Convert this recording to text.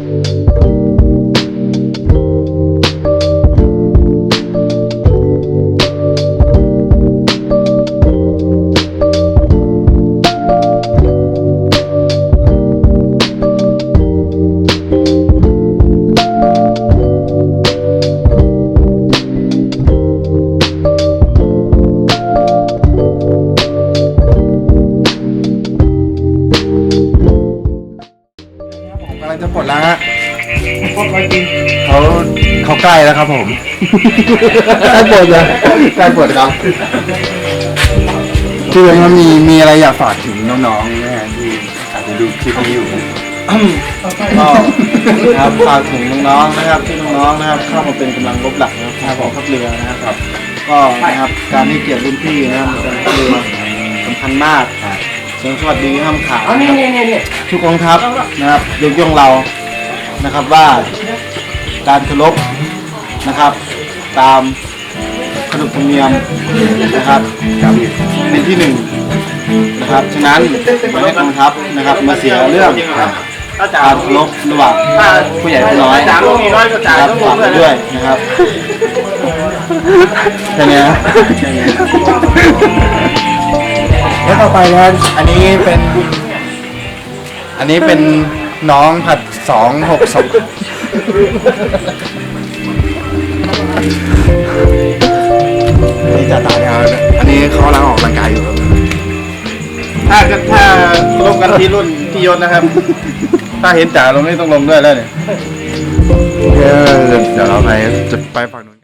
ผม กำลังจะปลดแล้วฮะเขาเขาใกล้แล้วครับผมใกล้ปลดเลยใกล้ปลดครับคือมันมีมีอะไรอยากฝากถึงน้องๆนะฮะที่อาจจะดูคลิปนี้อยู่ก็นะครับฝากถึงน้องๆนะครับที่น้องๆนะครับเข้ามาเป็นกำลังรบหลักนะครับของทัพเรือนะครับ ก็นะครับการให้เกียรติรุ่นพี่นะครับในการทัพเรือสำคัญมาก เสียงสวัสดีห้ามขาดนะครับทุกกองทัพนะครับยกย่องเรานะครับว่าการเคารพนะครับ ตามขนบธรรมเนียมนะครับเป็นที่หนึ่งนะครับฉะนั้นวันนี้กองทัพนะครับ มาเสียเรื่องการเคารพระหว่างผู้ใหญ่ผู้น้อยนะครับฝากไว้ด้วยนะครับแค่นี้นะ แล้วต่อไปนะอันนี้เป็น อันนี้เป็นน้องผัดสองหกสองนี่จะตายแล้วนะอันนี้เขากำลังออกกำลังกายอยู่ครับถ้าถ้าลงกันที่รุ่นที่ยศนะครับ ถ้าเห็นจ่าลงนี่ต้องลงด้วยแล้วเนี่ยเออเดี๋ยวเราไปจะไปฝั่งนู้น